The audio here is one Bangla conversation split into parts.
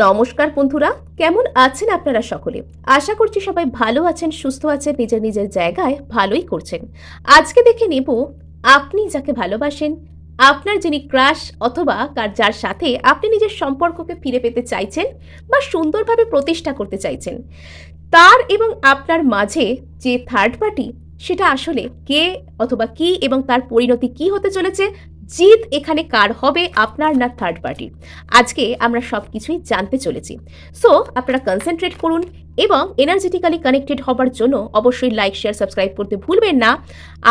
নমস্কার বন্ধুরা, কেমন আছেন আপনারা সকলে? আশা করছি সবাই ভালো আছেন, সুস্থ আছেন, নিজের নিজের জায়গায় ভালোই করছেন। আজকে দেখে নেব, আপনি যাকে ভালোবাসেন, আপনার যিনি ক্রাশ অথবা কার যার সাথে আপনি নিজের সম্পর্ককে ফিরে পেতে চাইছেন বা সুন্দরভাবে প্রতিষ্ঠা করতে চাইছেন, তার এবং আপনার মাঝে যে থার্ড পার্টি সেটা আসলে কে অথবা কি এবং তার পরিণতি কি হতে চলেছে জিত এখানে কার হবে, আপনার না থার্ড পার্টি আজকে আমরা সব কিছুই জানতে চলেছি। সো আপনারা কনসেন্ট্রেট করুন এবং এনার্জেটিক্যালি কানেক্টেড হবার জন্য অবশ্যই লাইক শেয়ার সাবস্ক্রাইব করতে ভুলবেন না।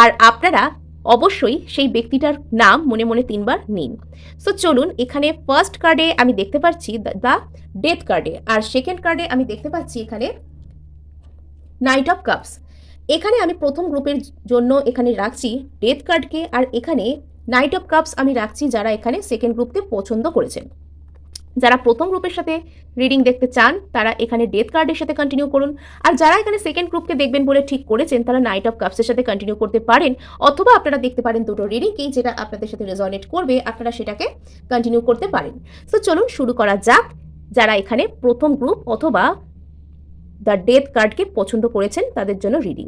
আর আপনারা অবশ্যই সেই ব্যক্তিটার নাম মনে মনে তিনবার নিন। সো চলুন এখানে ফার্স্ট কার্ডে আমি দেখতে পাচ্ছি দ্য ডেথ কার্ডে আর সেকেন্ড কার্ডে আমি দেখতে পাচ্ছি এখানে নাইট অফ কাপস এখানে আমি প্রথম গ্রুপের জন্য এখানে রাখছি ডেথ কার্ডকে আর এখানে নাইট অফ কাপস আমি রাখছি যারা এখানে সেকেন্ড গ্রুপকে পছন্দ করেছেন। যারা প্রথম গ্রুপের সাথে রিডিং দেখতে চান, তারা এখানে ডেথ কার্ডের সাথে কন্টিনিউ করুন। আর যারা এখানে সেকেন্ড গ্রুপকে দেখবেন বলে ঠিক করেছেন, তারা নাইট অফ কাপসের সাথে কন্টিনিউ করতে পারেন। অথবা আপনারা দেখতে পারেন দুটো রিডিংকেই যেটা আপনাদের সাথে রেজনেট করবে, আপনারা সেটাকে কন্টিনিউ করতে পারেন। সো চলুন শুরু করা যাক। যারা এখানে প্রথম গ্রুপ অথবা দ্য ডেথ কার্ডকে পছন্দ করেছেন তাদের জন্য রিডিং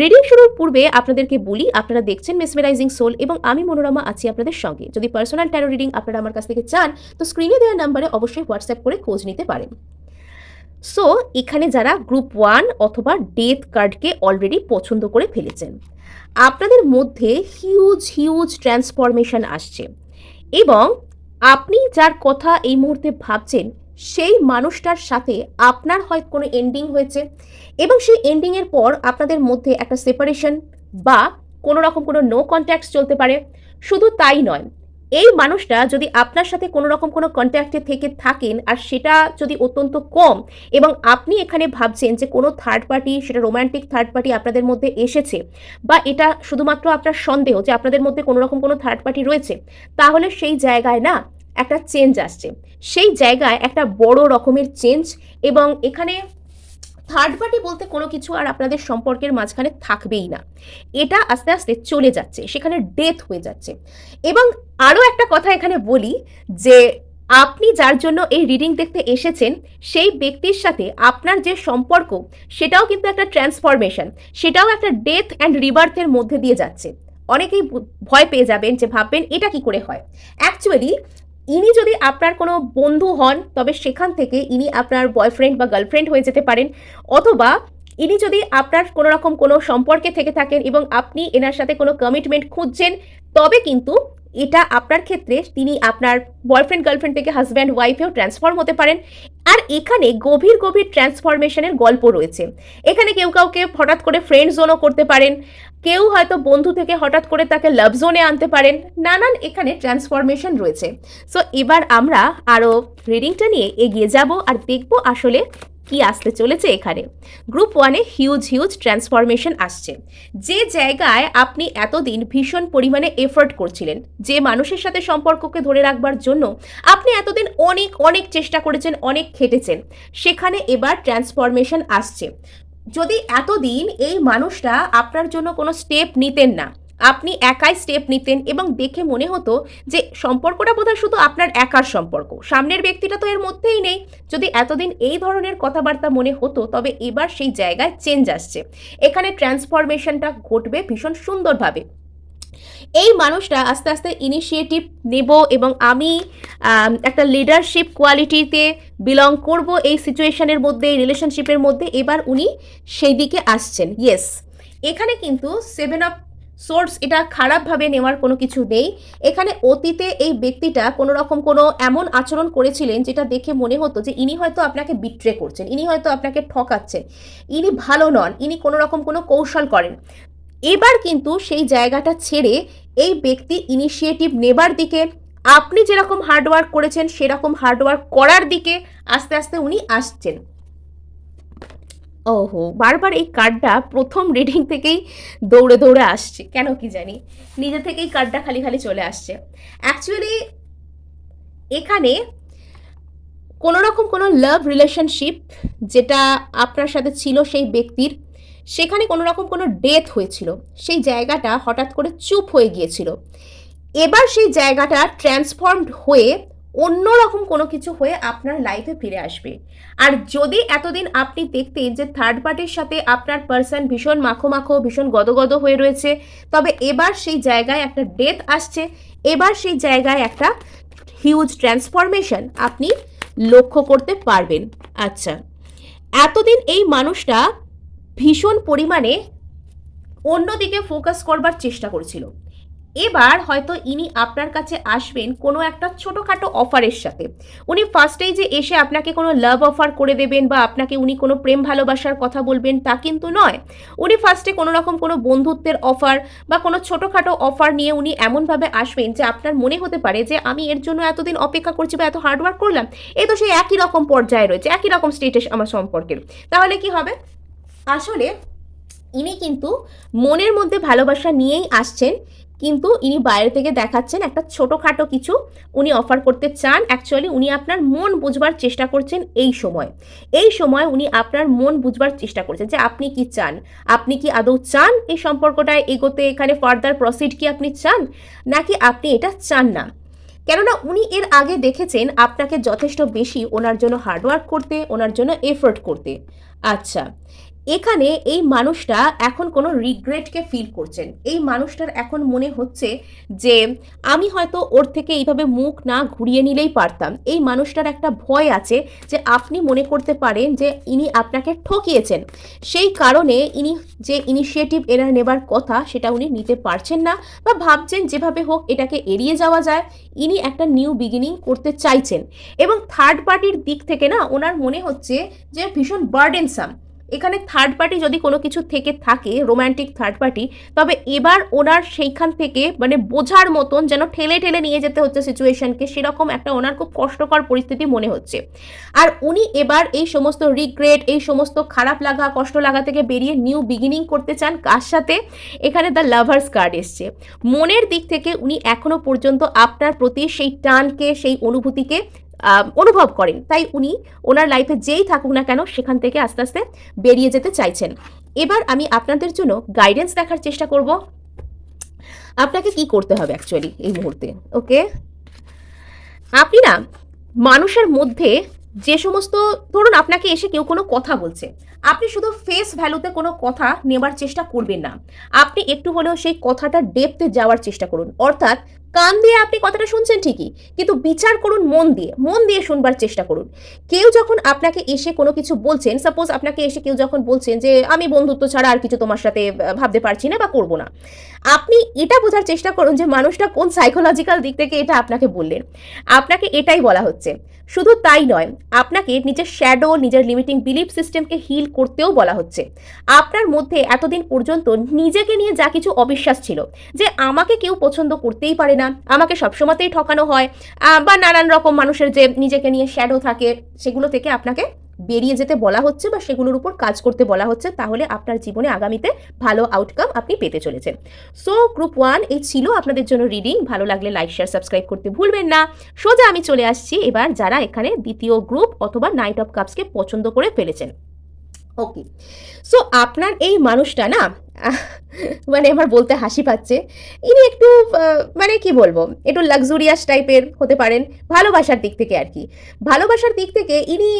রিডিং শুরুর পূর্বে আপনাদেরকে বলি, আপনারা দেখছেন মেসমেরাইজিং সোল এবং আমি, মনোরমা, আছি আপনাদের সঙ্গে। যদি পার্সোনাল ট্যারো রিডিং আপনারা আমার কাছ থেকে চান, তো স্ক্রিনে দেওয়া নাম্বারে অবশ্যই হোয়াটসঅ্যাপ করে খোঁজ নিতে পারেন। সো এখানে যারা গ্রুপ ওয়ান অথবা ডেথ কার্ডকে অলরেডি পছন্দ করে ফেলেছেন, আপনাদের মধ্যে হিউজ হিউজ ট্রান্সফরমেশন আসছে। এবং আপনি যার কথা এই মুহূর্তে ভাবছেন সেই মানুষটার সাথে আপনার হয়তো কোনো এন্ডিং হয়েছে? এবং সেই এন্ডিংয়ের পর আপনাদের মধ্যে একটা সেপারেশন বা কোনো রকম কোনো নো কন্ট্যাক্ট চলতে পারে। শুধু তাই নয়, এই মানুষটা যদি আপনার সাথে কোনো রকম কোনো কন্ট্যাক্টে থেকে থাকেন আর সেটা যদি অত্যন্ত কম এবং আপনি এখানে ভাবছেন যে কোনো থার্ড পার্টি সেটা রোম্যান্টিক থার্ড পার্টি আপনাদের মধ্যে এসেছে বা এটা শুধুমাত্র আপনার সন্দেহ যে আপনাদের মধ্যে কোনো রকম কোনো থার্ড পার্টি রয়েছে, তাহলে সেই জায়গায় না একটা চেঞ্জ আসছে। সেই জায়গায় একটা বড় রকমের চেঞ্জ এবং এখানে থার্ড পার্টি বলতে কোনো কিছু আর আপনাদের সম্পর্কের মাঝখানে থাকবেই না। এটা আস্তে আস্তে চলে যাচ্ছে, সেখানে ডেথ হয়ে যাচ্ছে। এবং আরও একটা কথা এখানে বলি যে আপনি যার জন্য এই রিডিং দেখতে এসেছেন, সেই ব্যক্তির সাথে আপনার যে সম্পর্ক, সেটাও কিন্তু একটা ট্রান্সফরমেশন সেটাও একটা ডেথ অ্যান্ড রিবার্থের মধ্যে দিয়ে যাচ্ছে। অনেকেই ভয় পেয়ে যাবেন যে ভাববেন এটা কি করে হয়। অ্যাকচুয়ালি ইনি যদি আপনার কোনো বন্ধু হন, তবে সেখান থেকে ইনি আপনার বয়ফ্রেন্ড বা গার্লফ্রেন্ড হয়ে যেতে পারেন। অথবা ইনি যদি আপনার কোনো রকম কোনো সম্পর্কে থেকে থাকেন এবং আপনি এনার সাথে কোনো কমিটমেন্ট খুঁজছেন, তবে কিন্তু এটা আপনার ক্ষেত্রে তিনি আপনার বয়ফ্রেন্ড গার্লফ্রেন্ড থেকে হাজব্যান্ড ওয়াইফেও ট্রান্সফর্ম হতে পারেন। আর এখানে গভীর গভীর ট্রান্সফরমেশনের গল্প রয়েছে। এখানে কেউ কাউকে হঠাৎ করে ফ্রেন্ড জোনও করতে পারেন। কেউ হয়তো বন্ধু থেকে হঠাৎ করে তাকে লাভ জোনে আনতে পারেন। নানান এখানে ট্রান্সফরমেশন রয়েছে। সো এবার আমরা আরও রিডিংটা নিয়ে এগিয়ে যাব আর দেখব আসলে কি আসতে চলেছে এখানে? গ্রুপ ওয়ানে হিউজ হিউজ ট্রান্সফরমেশন আসছে। যে জায়গায় আপনি এতদিন ভীষণ পরিমাণে এফোর্ট করছিলেন, যে মানুষের সাথে সম্পর্ককে ধরে রাখবার জন্য আপনি এতদিন অনেক অনেক চেষ্টা করেছেন, অনেক খেটেছেন, সেখানে এবার ট্রান্সফরমেশন আসছে। যদি এতদিন এই মানুষটা আপনার জন্য কোনো স্টেপ নিতেন না আপনি একাই স্টেপ নিতেন এবং দেখে মনে হতো যে সম্পর্কটা বোধহয় শুধু আপনার একার সম্পর্ক। সামনের ব্যক্তিটা তো এর মধ্যেই নেই। যদি এতদিন এই ধরনের কথাবার্তা মনে হতো, তবে এবার সেই জায়গায় চেঞ্জ আসছে। এখানে ট্রান্সফরমেশনটা ঘটবে ভীষণ সুন্দরভাবে। এই মানুষটা আস্তে আস্তে ইনিশিয়েটিভ নেব এবং আমি একটা লিডারশিপ কোয়ালিটিতে বিলং করব এই সিচুয়েশনের মধ্যে, এই রিলেশনশিপের মধ্যে। এবার উনি সেই দিকে আসছেন। ইয়েস এখানে কিন্তু সেভেন অফ সোর্স, এটা খারাপভাবে নেওয়ার কোনো কিছু নেই। এখানে অতীতে এই ব্যক্তিটা কোনো রকম কোনো এমন আচরণ করেছিলেন যেটা দেখে মনে হতো যে ইনি হয়তো আপনাকে বিট্রে করছেন, ইনি হয়তো আপনাকে ঠকাচ্ছেন, ইনি ভালো নন, ইনি কোনো রকম কোনো কৌশল করেন। এবার কিন্তু সেই জায়গাটা ছেড়ে এই ব্যক্তি ইনিশিয়েটিভ নেবার দিকে, আপনি যেরকম হার্ডওয়ার্ক করেছেন, সেরকম হার্ডওয়ার্ক করার দিকে আস্তে আস্তে উনি আসছেন। ওহো, বারবার এই কার্ডটা প্রথম রিডিং থেকেই দৌড়ে দৌড়ে আসছে। কেন কি জানি? নিজে থেকেই কার্ডটা খালি খালি চলে আসছে। অ্যাকচুয়ালি এখানে কোনো রকম কোনো লাভ রিলেশনশিপ যেটা আপনার সাথে ছিল সেই ব্যক্তির, সেখানে কোনো রকম কোনো ডেথ হয়েছিল। সেই জায়গাটা হঠাৎ করে চুপ হয়ে গিয়েছিল। এবার সেই জায়গাটা ট্রান্সফর্মড হয়ে অন্যরকম কোনো কিছু হয়ে আপনার লাইফে ফিরে আসবে। আর যদি এতদিন আপনি দেখতেন যে থার্ড পার্টির সাথে আপনার পার্সন ভীষণ মাখো মাখো, ভীষণ গদগদ হয়ে রয়েছে, তবে এবার সেই জায়গায় একটা ডেথ আসছে, এবার সেই জায়গায় একটা হিউজ ট্রান্সফরমেশন আপনি লক্ষ্য করতে পারবেন। আচ্ছা এতদিন এই মানুষটা ভীষণ পরিমাণে অন্যদিকে ফোকাস করবার চেষ্টা করছিল। এবার হয়তো ইনি আপনার কাছে আসবেন কোনো একটা ছোটোখাটো অফারের সাথে। উনি ফার্স্টেই যে এসে আপনাকে কোনো লাভ অফার করে দেবেন বা আপনাকে উনি কোনো প্রেম ভালোবাসার কথা বলবেন তা কিন্তু নয়। উনি ফার্স্টে কোনো রকম কোনো বন্ধুত্বের অফার বা কোনো ছোটোখাটো অফার নিয়ে উনি এমনভাবে আসবেন যে আপনার মনে হতে পারে যে আমি এর জন্য এতদিন অপেক্ষা করছি বা এত হার্ডওয়ার্ক করলাম, এ তো সেই একই রকম পর্যায়ে রয়েছে, একই রকম স্টেটাস আমার সম্পর্কের। তাহলে কি হবে? আসলে ইনি কিন্তু মনের মধ্যে ভালোবাসা নিয়েই আসছেন কিন্তু ইনি বাইরে থেকে দেখাচ্ছেন একটা ছোটোখাটো কিছু উনি অফার করতে চান। অ্যাকচুয়ালি উনি আপনার মন বুঝবার চেষ্টা করছেন এই সময়। এই সময় উনি আপনার মন বুঝবার চেষ্টা করছেন যে আপনি কি চান? আপনি কি আদৌ চান এই সম্পর্কটায় এগোতে? এখানে ফার্দার প্রসিড কি আপনি চান? নাকি আপনি এটা চান না? কেননা উনি এর আগে দেখেছেন আপনাকে যথেষ্ট বেশি ওনার জন্য হার্ডওয়ার্ক করতে, ওনার জন্য এফোর্ট করতে। আচ্ছা। এখানে এই মানুষটা এখন কোনো রিগ্রেটকে ফিল করছেন। এই মানুষটার এখন মনে হচ্ছে যে, আমি হয়তো ওর থেকে এইভাবে মুখ না ঘুরিয়ে নিলেই পারতাম। এই মানুষটার একটা ভয় আছে যে, আপনি মনে করতে পারেন যে, ইনি আপনাকে ঠকিয়েছেন। সেই কারণে ইনি যে ইনিশিয়েটিভ এনার নেবার কথা, সেটা উনি নিতে পারছেন না বা ভাবছেন যেভাবে হোক এটাকে এড়িয়ে যাওয়া যায়। ইনি একটা নিউ বিগিনিং করতে চাইছেন। এবং থার্ড পার্টির দিক থেকে না, ওনার মনে হচ্ছে যে, ভীষণ বার্ডেনসাম এখানে থার্ড পার্টি যদি কোনো কিছু থেকে থাকে রোম্যান্টিক থার্ড পার্টি তবে এবার ওনার সেইখান থেকে মানে বোঝার মতন যেন ঠেলে ঠেলে নিয়ে যেতে হচ্ছে সিচুয়েশনকে সেরকম একটা ওনার খুব কষ্টকর পরিস্থিতি মনে হচ্ছে। আর উনি এবার এই সমস্ত রিগ্রেট এই সমস্ত খারাপ লাগা, কষ্ট লাগা থেকে বেরিয়ে নিউ বিগিনিং করতে চান, কার সাথে? এখানে দ্য লাভার্স কার্ড এসছে। মনের দিক থেকে উনি এখনও পর্যন্ত আপনার প্রতি সেই টানকে, সেই অনুভূতিকে অনুভব করেন। তাই উনি ওনার লাইফে যেই থাকুক না কেন সেখান থেকে আস্তে আস্তে বেরিয়ে যেতে চাইছেন। এবার আমি আপনাদের জন্য গাইডেন্স দেখার চেষ্টা করব। আপনাকে কি করতে হবে অ্যাকচুয়ালি এই মুহূর্তে? ওকে আপনি না মানুষের মধ্যে যে সমস্ত, ধরুন আপনাকে এসে কেউ কোনো কথা বলছে, আপনি শুধু ফেস ভ্যালুতে কোনো কথা নেবার চেষ্টা করবেন না। আপনি একটু হলেও সেই কথাটা ডেপতে যাওয়ার চেষ্টা করুন। অর্থাৎ কান দিয়ে আপনি কথাটা শুনছেন ঠিকই, কিন্তু বিচার করুন মন দিয়ে মন দিয়ে শুনবার চেষ্টা করুন। কেউ যখন আপনাকে এসে কোনো কিছু বলছেন সাপোজ আপনাকে এসে কেউ যখন বলছেন যে, আমি বন্ধুত্ব ছাড়া আর কিছু তোমার সাথে ভাবতে পারছি না বা করব না। আপনি এটা বোঝার চেষ্টা করুন যে, মানুষটা কোন সাইকোলজিক্যাল দিক থেকে এটা আপনাকে বললেন। আপনাকে এটাই বলা হচ্ছে। শুধু তাই নয়, আপনাকে নিজের শ্যাডো নিজের লিমিটিং বিলিফ সিস্টেমকে হিল করতেও বলা হচ্ছে। আপনার মধ্যে এতদিন পর্যন্ত নিজেকে নিয়ে যা কিছু অবিশ্বাস ছিল, যে আমাকে কেউ পছন্দ করতেই পারে না আমাকে সবসময়তেই ঠকানো হয়। বা নানান রকম মানুষের যে নিজেকে নিয়ে শ্যাডো থাকে, সেগুলো থেকে আপনাকে বেরিয়ে যেতে বলা হচ্ছে বা সেগুলোর উপর কাজ করতে বলা হচ্ছে, তাহলে আপনার জীবনে আগামীতে ভালো আউটকাম আপনি পেতে চলেছেন। সো গ্রুপ ওয়ান এই ছিল আপনাদের জন্য রিডিং ভালো লাগলে লাইক শেয়ার সাবস্ক্রাইব করতে ভুলবেন না। সোজা আমি চলে আসছি এবার যারা এখানে দ্বিতীয় গ্রুপ অথবা নাইট অফ কাপসকে পছন্দ করে ফেলেছেন। ওকে সো আপনার এই মানুষটা না মানে আমার বলতে হাসি পাচ্ছে। ইনি একটু মানে কি বলব, একটু লাক্সুরিয়াস টাইপের হতে পারেন, ভালোবাসার দিক থেকে আর কি। ভালোবাসার দিক থেকে ইনি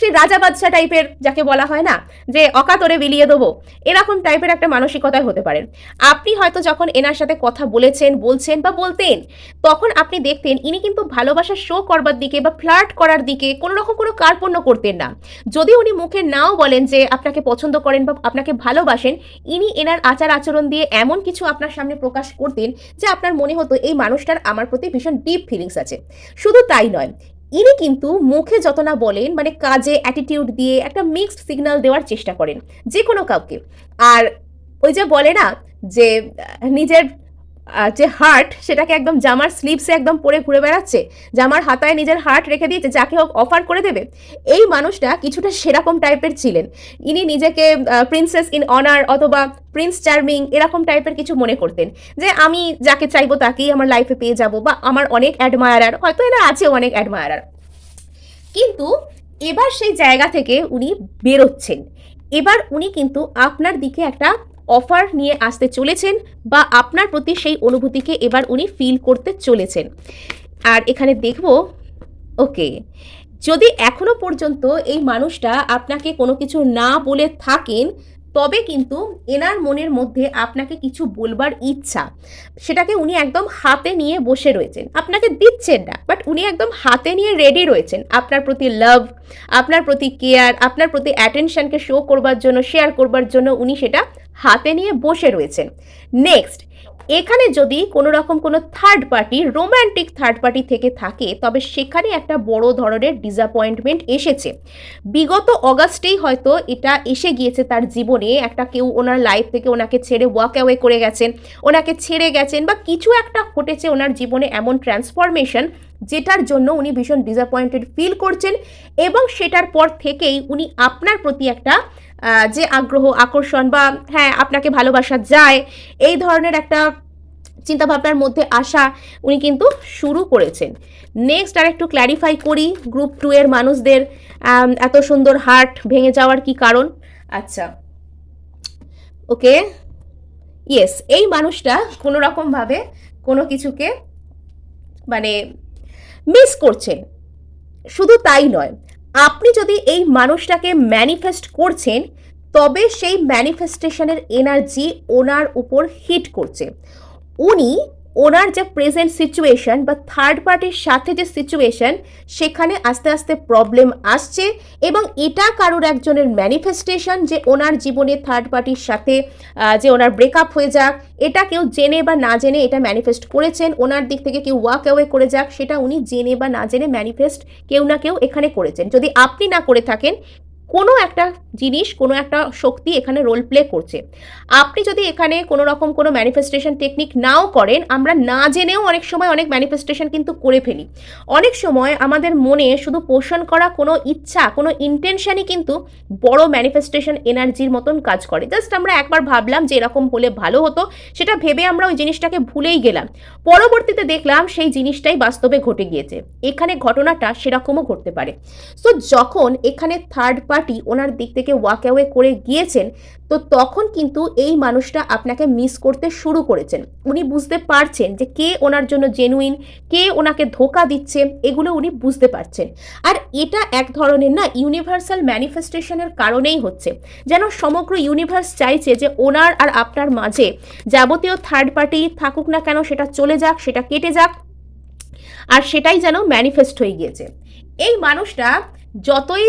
সেই রাজা বাদশাহ টাইপের যাকে বলা হয় না, যে অকাতরে বিলিয়ে দেবো, এরকম টাইপের একটা মানসিকতায় হতে পারেন। আপনি হয়তো যখন এনার সাথে কথা বলেছেন, বলছেন বা বলতেন, তখন আপনি দেখতেন ইনি কিন্তু ভালোবাসা শো করবার দিকে বা ফ্লার্ট করার দিকে কোনো রকম কোনো কার্পণ্য করতেন না। যদি উনি মুখে নাও বলেন যে আপনাকে পছন্দ করেন বা আপনাকে ভালোবাসেন, ইনি এনার আচার আচরণ দিয়ে এমন কিছু আপনার সামনে প্রকাশ করতেন যে আপনার মনে হতো এই মানুষটার আমার প্রতি ভীষণ ডিপ ফিলিংস আছে। শুধু তাই নয়, ইনি কিন্তু মুখে যত না বলেন মানে কাজে অ্যাটিটিউড দিয়ে একটা মিক্সড সিগন্যাল দেওয়ার চেষ্টা করেন যে কোনো কাউকে। আর ওই যে বলে না যে নিজের যে হার্ট সেটাকে একদম জামার স্লিভসে একদম পরে ঘুরে বেড়াচ্ছে, জামার হাতায় নিজের হার্ট রেখে দিয়েছে, যাকে হোক অফার করে দেবে, এই মানুষটা কিছুটা সেরকম টাইপের ছিলেন। ইনি নিজেকে প্রিন্সেস ইন অনার অথবা প্রিন্স চার্মিং এরকম টাইপের কিছু মনে করতেন, যে আমি যাকে চাইব তাকেই আমার লাইফে পেয়ে যাব বা আমার অনেক অ্যাডমায়ারার হয়তো এনার আছে অনেক অ্যাডমায়ারার কিন্তু এবার সেই জায়গা থেকে উনি বেরোচ্ছেন। এবার উনি কিন্তু আপনার দিকে একটা অফার নিয়ে আসতে চলেছেন বা আপনার প্রতি সেই অনুভূতিকে এবার উনি ফিল করতে চলেছেন। আর এখানে দেখব ওকে যদি এখনও পর্যন্ত এই মানুষটা আপনাকে কোনো কিছু না বলে থাকেন, তবে কিন্তু এনার মনের মধ্যে আপনাকে কিছু বলবার ইচ্ছা, সেটাকে উনি একদম হাতে নিয়ে বসে রয়েছেন। আপনাকে দিচ্ছেন না বাট উনি একদম হাতে নিয়ে রেডি রয়েছেন আপনার প্রতি লাভ আপনার প্রতি কেয়ার আপনার প্রতি অ্যাটেনশনকে শো করবার জন্য শেয়ার করবার জন্য উনি সেটা হাতে নিয়ে বসে রয়েছেন। নেক্সট এখানে যদি কোনো রকম কোনো third party romantic third party থেকে থাকে, তবে সেখানে একটা বড় ধরনের ডিসঅ্যাপয়েন্টমেন্ট এসেছে। বিগত অগাস্টেই হয়তো এটা এসে গিয়েছে তার জীবনে, একটা কেউ ওনার লাইফ থেকে ওনাকে ছেড়ে ওয়াক অ্যাওয়ে করে গেছেন, ওনাকে ছেড়ে গেছেন বা কিছু একটা ঘটেছে ওনার জীবনে এমন ট্রান্সফরমেশন যেটার জন্য উনি ভীষণ ডিসঅ্যাপয়েন্টেড ফিল করছেন এবং সেটার পর থেকেই উনি আপনার প্রতি একটা যে আগ্রহ, আকর্ষণ বা হ্যাঁ আপনাকে ভালোবাসা যায়, এই ধরনের একটা চিন্তাভাবনার মধ্যে আসা উনি কিন্তু শুরু করেছেন। নেক্সট আর একটু ক্ল্যারিফাই করি গ্রুপ টু এর মানুষদের এত সুন্দর হার্ট ভেঙে যাওয়ার কি কারণ? আচ্ছা ওকে ইয়েস এই মানুষটা কোনো রকমভাবে কোনো কিছুকে মানে মিস করছেন। শুধু তাই নয়, আপনি যদি এই মানুষটাকে ম্যানিফেস্ট করছেন, তবে সেই ম্যানিফেস্টেশনের এনার্জি ওনার উপর হিট করছে। উনি ওনার যে প্রেজেন্ট সিচুয়েশন বা থার্ড পার্টির সাথে যে সিচুয়েশন সেখানে আস্তে আস্তে প্রবলেম আসছে এবং এটা কারোর একজনের ম্যানিফেস্টেশন যে ওনার জীবনে থার্ড পার্টির সাথে যে ওনার ব্রেকআপ হয়ে যাক, এটা কেউ জেনে বা না জেনে এটা ম্যানিফেস্ট করেছেন, ওনার দিক থেকে কেউ ওয়াক অ্যাওয়ে করে যাক, সেটা উনি জেনে বা না জেনে ম্যানিফেস্ট কেউ না কেউ এখানে করেছেন। যদি আপনি না করে থাকেন কোনো একটা জিনিস, কোনো একটা শক্তি এখানে রোল প্লে করছে। আপনি যদি এখানে কোনো রকম কোনো ম্যানিফেস্টেশন টেকনিক নাও করেন, আমরা না জেনেও অনেক সময় অনেক ম্যানিফেস্টেশন কিন্তু করে ফেলি। অনেক সময় আমাদের মনে শুধু পোষণ করা কোনো ইচ্ছা, কোনো ইন্টেনশনই কিন্তু বড় ম্যানিফেস্টেশন এনার্জির মতন কাজ করে। জাস্ট আমরা একবার ভাবলাম যে এরকম হলে ভালো হতো, সেটা ভেবে আমরা ওই জিনিসটাকে ভুলেই গেলাম। পরবর্তীতে দেখলাম সেই জিনিসটাই বাস্তবে ঘটে গিয়েছে। এখানে ঘটনাটা সেরকমও ঘটতে পারে। সো যখন এখানে থার্ড পার্টি ওনার দিক থেকে ওয়াক অ্যাওয়ে করে গিয়েছেন, তো তখন কিন্তু এই মানুষটা আপনাকে মিস করতে শুরু করেছেন। উনি বুঝতে পারছেন যে কে ওনার জন্য জেনুইন কে ওনাকে ধোকা দিচ্ছে, এগুলো উনি বুঝতে পারছেন। আর এটা এক ধরনের না ইউনিভার্সাল ম্যানিফেস্টেশনের কারণেই হচ্ছে। যেন সমগ্র ইউনিভার্স চাইছে যে ওনার আর আপনার মাঝে যাবতীয় থার্ড পার্টি থাকুক না কেন, সেটা চলে যাক, সেটা কেটে যাক, আর সেটাই যেন ম্যানিফেস্ট হয়ে গিয়েছে। এই মানুষটা যতই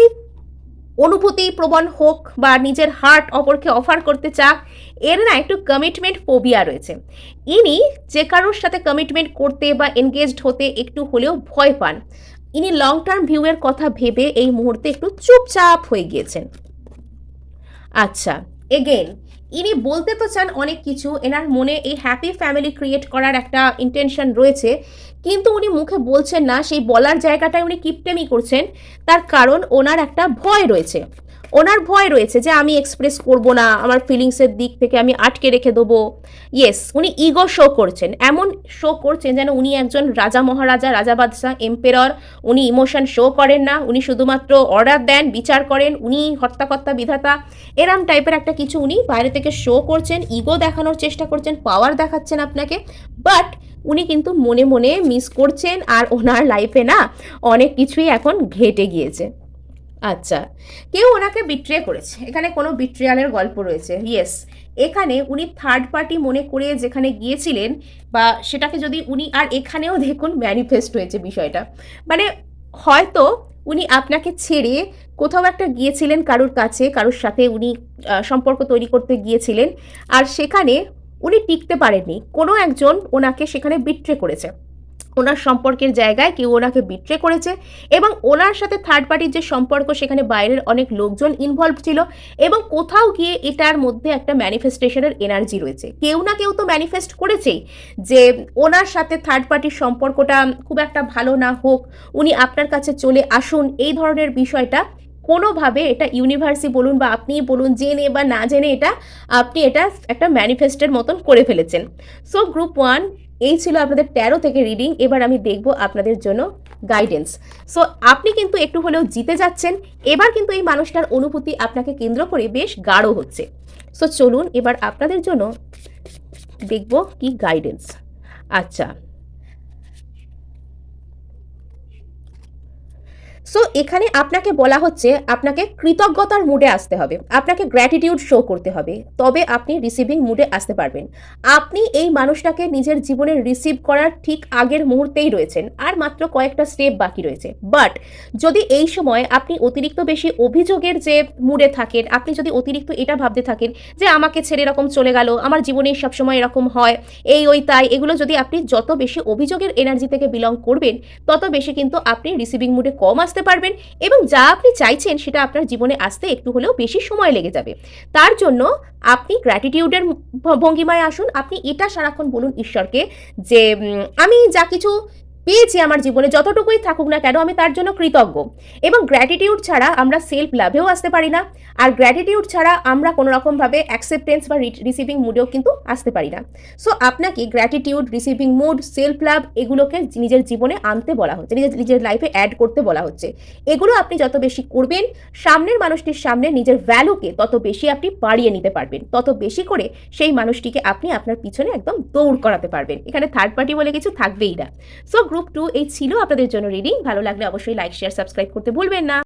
অনুভূতি প্রবণ হোক বা নিজের হার্ট অপরকে অফার করতে চাক, এর না একটু কমিটমেন্ট ফোবিয়া রয়েছে। ইনি যে কারোর সাথে কমিটমেন্ট করতে বা এনগেজড হতে একটু হলেও ভয় পান। ইনি লং টার্ম ভিউয়ের কথা ভেবে এই মুহূর্তে একটু চুপচাপ হয়ে গিয়েছেন। আচ্ছা এগেন ইনি বলতে তো চান অনেক কিছু, এনার মনে এই হ্যাপি ফ্যামিলি ক্রিয়েট করার একটা ইন্টেনশন রয়েছে, কিন্তু উনি মুখে বলছেন না, সেই বলার জায়গাটায় উনি কিপটেমি করছেন, তার কারণ ওনার একটা ভয় রয়েছে। ওনার ভয় রয়েছে যে আমি এক্সপ্রেস করব না, আমার ফিলিংসের দিক থেকে আমি আটকে রেখে দেবো। ইয়েস উনি ইগো শো করছেন। এমন শো করছেন যেন উনি একজন রাজা মহারাজা, রাজা বাদশাহ এম্পেরর উনি ইমোশন শো করেন না। উনি শুধুমাত্র অর্ডার দেন, বিচার করেন, উনি হর্তাকর্তা বিধাতা, এরম টাইপের একটা কিছু উনি বাইরে থেকে শো করছেন ইগো দেখানোর চেষ্টা করছেন পাওয়ার দেখাচ্ছেন আপনাকে। বাট উনি কিন্তু মনে মনে মিস করছেন আর ওনার লাইফে না অনেক কিছুই এখন ঘেটে গিয়েছে। আচ্ছা। কেউ ওনাকে বিট্রে করেছে। এখানে কোনো বিট্রিয়ালের গল্প রয়েছে। ইয়েস এখানে উনি থার্ড পার্টি মনে করে যেখানে গিয়েছিলেন বা সেটাকে যদি উনি আর এখানেও দেখুন ম্যানিফেস্ট হয়েছে বিষয়টা। মানে হয়তো উনি আপনাকে ছেড়ে কোথাও একটা গিয়েছিলেন কারোর কাছে, কারোর সাথে উনি সম্পর্ক তৈরি করতে গিয়েছিলেন। আর সেখানে উনি টিকতে পারেননি। কোনো একজন ওনাকে সেখানে বিট্রে করেছে। ওনার সম্পর্কের জায়গায় কেউ ওনাকে বিট্রে করেছে এবং ওনার সাথে থার্ড পার্টির যে সম্পর্ক, সেখানে বাইরের অনেক লোকজন ইনভলভ ছিল এবং কোথাও গিয়ে এটার মধ্যে একটা ম্যানিফেস্টেশনের এনার্জি রয়েছে। কেউ না কেউ তো ম্যানিফেস্ট করেছেই যে ওনার সাথে থার্ড পার্টির সম্পর্কটা খুব একটা ভালো না হোক, উনি আপনার কাছে চলে আসুন, এই ধরনের বিষয়টা কোনোভাবে এটা ইউনিভার্সই বলুন বা আপনিই বলুন, জেনে বা না জেনে এটা আপনি এটা একটা ম্যানিফেস্টের মতন করে ফেলেছেন। সো গ্রুপ ওয়ান এই ছিল আপনাদের তেরো থেকে রিডিং এবার আমি দেখব আপনাদের জন্য গাইডেন্স সো আপনি কিন্তু একটু হলেও জিতে যাচ্ছেন, এবার কিন্তু এই মানুষটার অনুভূতি আপনাকে কেন্দ্র করে বেশ গাঢ় হচ্ছে। সো চলুন এবার আপনাদের জন্য দেখব কি গাইডেন্স আচ্ছা সো এখানে আপনাকে বলা হচ্ছে আপনাকে কৃতজ্ঞতার মুডে আসতে হবে। আপনাকে গ্র্যাটিটিউড শো করতে হবে। তবে আপনি রিসিভিং মুডে আসতে পারবেন। আপনি এই মানুষটাকে নিজের জীবনে রিসিভ করার ঠিক আগের মুহূর্তেই রয়েছেন। আর মাত্র কয়েকটা স্টেপ বাকি রয়েছে। বাট যদি এই সময় আপনি অতিরিক্ত বেশি অভিযোগের যে মুডে থাকেন, আপনি যদি অতিরিক্ত এটা ভাবতে থাকেন যে আমাকে ছেড়ে এরকম চলে গেল, আমার জীবনে সবসময় এরকম হয়, এই, ওই, তাই, এগুলো যদি আপনি যত বেশি অভিযোগের এনার্জি থেকে বিলং করবেন, তত বেশি কিন্তু আপনি রিসিভিং মুডে কম আসতে পারবেন এবং যা আপনি চাইছেন সেটা আপনার জীবনে আসতে একটু হলেও বেশি সময় লেগে যাবে। তার জন্য আপনি গ্র্যাটিটিউডের ভঙ্গিমায় আসুন। আপনি এটা সারাক্ষণ বলুন ঈশ্বরকে যে আমি যা কিছু পেয়েছি আমার জীবনে, যতটুকুই থাকুক না কেন আমি তার জন্য কৃতজ্ঞ। এবং গ্র্যাটিটিউড ছাড়া আমরা সেলফ লাভেও আসতে পারি না। আর গ্র্যাটিটিউড ছাড়া আমরা কোনো রকমভাবে অ্যাকসেপ্টেন্স বা রিসিভিং মুডেও কিন্তু আসতে পারি না। সো আপনাকে gratitude receiving mood self love এগুলোকে নিজের জীবনে আনতে বলা হচ্ছে, নিজের নিজের লাইফে অ্যাড করতে বলা হচ্ছে। এগুলো আপনি যত বেশি করবেন, সামনের মানুষটির সামনে নিজের ভ্যালুকে তত বেশি আপনি বাড়িয়ে নিতে পারবেন। তত বেশি করে সেই মানুষটিকে আপনি আপনার পিছনে একদম দৌড় করাতে পারবেন। এখানে থার্ড পার্টি বলে কিছু থাকবেই না। সো গ্রুপ টু এই ছিল আপনাদের জন্য রিডিং ভালো লাগলে অবশ্যই লাইক শেয়ার সাবস্ক্রাইব করতে ভুলবেন না।